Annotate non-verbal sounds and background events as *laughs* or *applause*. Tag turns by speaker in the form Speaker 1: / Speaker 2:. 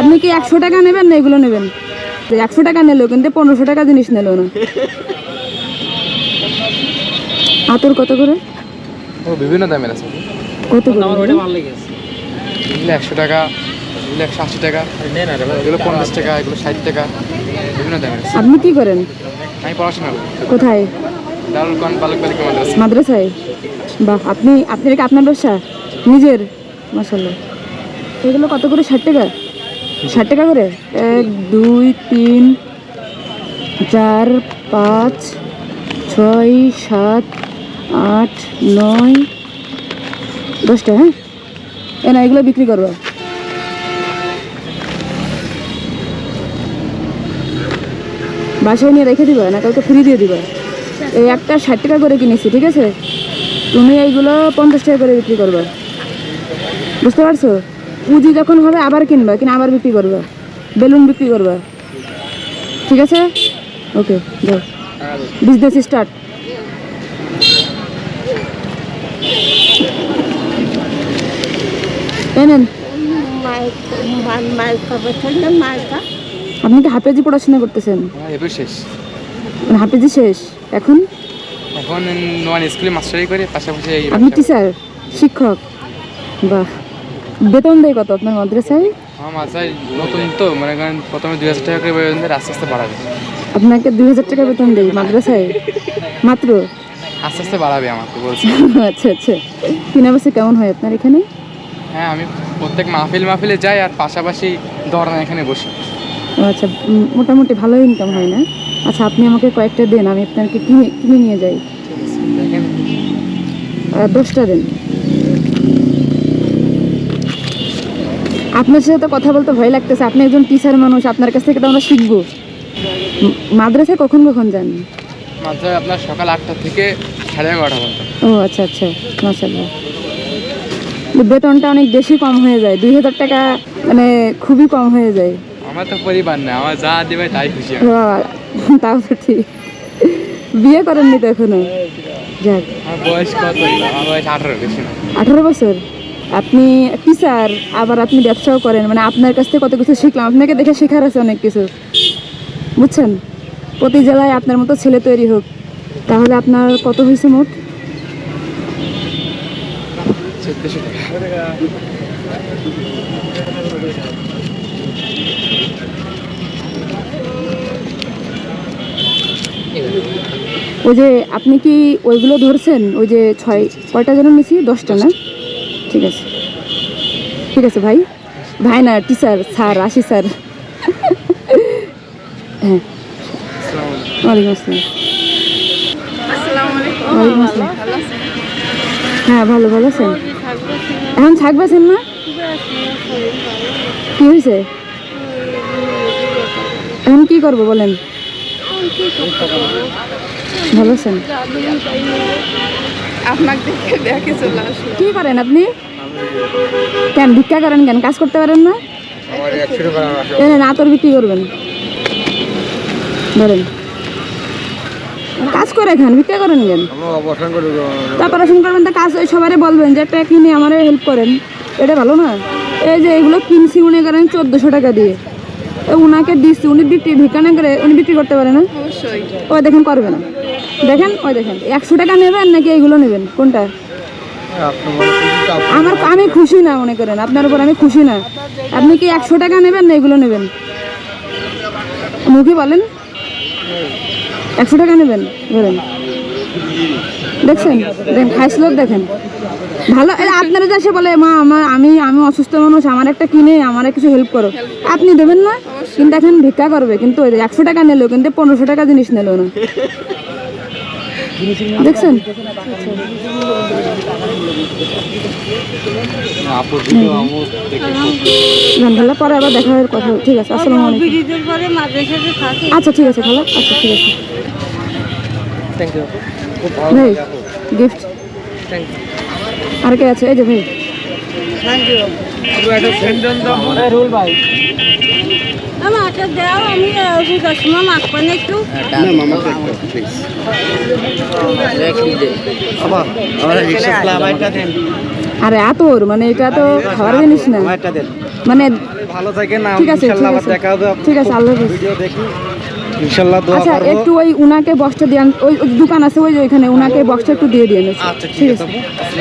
Speaker 1: আপনি কি একশো টাকা নেবেন না এগুলো নেবেন একশো টাকা নিলো কিন্তু পনেরোশো টাকা জিনিস নিলো না আতর কত করে
Speaker 2: বিভিন্ন দামের আছে
Speaker 1: কত
Speaker 3: করে
Speaker 2: একশো টাকা একশো আশি টাকা এগুলো পঞ্চাশ টাকা এগুলো ষাট টাকা বিভিন্ন দামের
Speaker 1: আছে আপনি কি করেন আমি পড়াশোনা কোথায়
Speaker 2: দারুল বালক মাদ্রাসা
Speaker 1: মাদ্রাসায় বাহ আপনি আপনি কি আপনার ব্যবসা নিজের মাসাল্লাহ এগুলো কত করে ষাট টাকা ষাট টাকা করে এক দুই তিন চার পাঁচ ছয় সাত আট নয় দশটা হ্যাঁ এ না এগুলো বিক্রি করবো বাসায় নিয়ে রেখে দিবা না কাউকে ফ্রি দিয়ে দিবা এই একটা ষাট টাকা করে কিনেছি ঠিক আছে তুমি এইগুলো পঞ্চাশ টাকা করে বিক্রি করবে বুঝতে পারছো পুঁজি যখন হবে আবার কিনবা কিনা আবার বিক্রি করবা বেলুন বিক্রি করবা ঠিক আছে ওকে যাও বিজনেস স্টার্ট এনেন আপনি কি হাফেজি পড়াশোনা করতেছেন হ্যাঁ, শেষ মানে হাফেজি শেষ এখন
Speaker 2: এখন নন স্কুলে মাস্টারি করে পাশাপাশি
Speaker 1: আপনি টিচার শিক্ষক বাহ বেতন দেয় কত আপনার মাদ্রাসায়
Speaker 2: আমার মাদ্রাসায় নতুন তো মানে কারণ প্রথমে দুই হাজার টাকা করে বেতন দেয় আস্তে আস্তে বাড়াবে
Speaker 1: আপনাকে দুই হাজার টাকা বেতন দেয় মাদ্রাসায় মাত্র
Speaker 2: আস্তে আস্তে বাড়াবে আমাকে বলছে
Speaker 1: *laughs* আচ্ছা আচ্ছা কিনাবাসে কেমন হয় আপনার এখানে
Speaker 2: হ্যাঁ আমি প্রত্যেক মাহফিল মাহফিলে যাই আর পাশাপাশি ধরনা এখানে বসি
Speaker 1: আচ্ছা মোটামুটি ভালো ইনকাম হয় না আচ্ছা আপনি আমাকে কয়েকটা দেন আমি আপনাকে কিনে নিয়ে যাই দশটা দিন আপনার সাথে কথা বলতে ভয় লাগতেছে আপনি একজন টিচার মানুষ আপনার কাছ থেকে তো আমরা শিখবো মাদ্রাসায় কখন কখন যান
Speaker 2: মাদ্রাসায় আপনার সকাল আটটা থেকে সাড়ে এগারোটা
Speaker 1: ও আচ্ছা আচ্ছা মাসাল্লাহ বেতনটা অনেক বেশি কম হয়ে যায় দুই হাজার টাকা মানে খুবই কম হয়ে যায়
Speaker 2: আমার তো পরিবার না আমার যা দেবে তাই খুশি
Speaker 1: তাও তো ঠিক বিয়ে করেননি তো এখনো যাক
Speaker 2: বয়স কত আমার বয়স আঠারো বছর
Speaker 1: আঠারো বছর আপনি টিচার আবার আপনি ব্যবসাও করেন মানে আপনার কাছ থেকে কত কিছু শিখলাম আপনাকে দেখে শেখার আছে অনেক কিছু বুঝছেন প্রতি জেলায় আপনার মতো ছেলে তৈরি হোক তাহলে আপনার কত হয়েছে মোট ওই যে আপনি কি ওইগুলো ধরছেন ওই যে ছয় কয়টা যেন মিশি দশটা না ঠিক আছে ঠিক আছে ভাই ভাই না টিচার স্যার আসি স্যার হ্যাঁ ওয়ালাইকুম
Speaker 4: আসসালাম ওয়ালাইকুম
Speaker 1: আসসালাম হ্যাঁ ভালো ভালো আছেন এখন থাকবেছেন না কি হয়েছে এখন কি করবো বলেন ভালো আছেন
Speaker 4: আপনাকে দেখে
Speaker 1: করেন আপনি কেন ভিক্ষা করেন কেন কাজ করতে পারেন না বিক্রি করবেন কাজ করে ভিক্ষা করেন
Speaker 2: কেন
Speaker 1: করবেন কাজ ওই সবাই বলবেন যে একটা কিনে আমার হেল্প করেন এটা ভালো না এই যে এগুলো কিনছি উনি করেন চোদ্দোশো টাকা দিয়ে ওনাকে দিচ্ছি উনি বিক্রি ভিক্ষা না করে উনি বিক্রি করতে পারে না ও দেখেন করবে না দেখেন ওই দেখেন একশো টাকা নেবেন নাকি এইগুলো নেবেন কোনটা আমার আমি খুশি না মনে করেন আপনার উপর আমি খুশি না আপনি কি একশো টাকা নেবেন না এগুলো নেবেন মুখে বলেন একশো টাকা নেবেন বলেন দেখছেন দেখেন খাইসলোক দেখেন ভালো আপনারা যা বলে মা আমার আমি আমি অসুস্থ মানুষ আমার একটা কিনে আমার কিছু হেল্প করো আপনি দেবেন না কিন্তু এখন ভিক্ষা করবে কিন্তু একশো টাকা নিলো কিন্তু পনেরোশো টাকা জিনিস নিল না দেখছেন ঘন্টালা পরে আবার দেখা হওয়ার কথা ঠিক আছে আসসালামু আলাইকুম আচ্ছা ঠিক আছে ভালো আচ্ছা ঠিক আছে থ্যাংক ইউ ভাই গিফট আর কে আছে এই যে ভাই
Speaker 2: থ্যাংক আচ্ছা, ইউ
Speaker 5: রুল ভাই আমাকে দাও আমি রোজার সময় মাখবো একটু হ্যাঁ,
Speaker 1: আরে এত মানে এটা তো খাবার জিনিস না মানে
Speaker 2: ভালো থাকে না ঠিক আছে
Speaker 1: ঠিক আছে আল্লাহ আচ্ছা, একটু ওই উনাকে বস্তা দিয়ে ওই দোকান আছে ওই যে ওইখানে উনাকে বস্তা একটু দিয়ে দিয়ে আচ্ছা, ঠিক আছে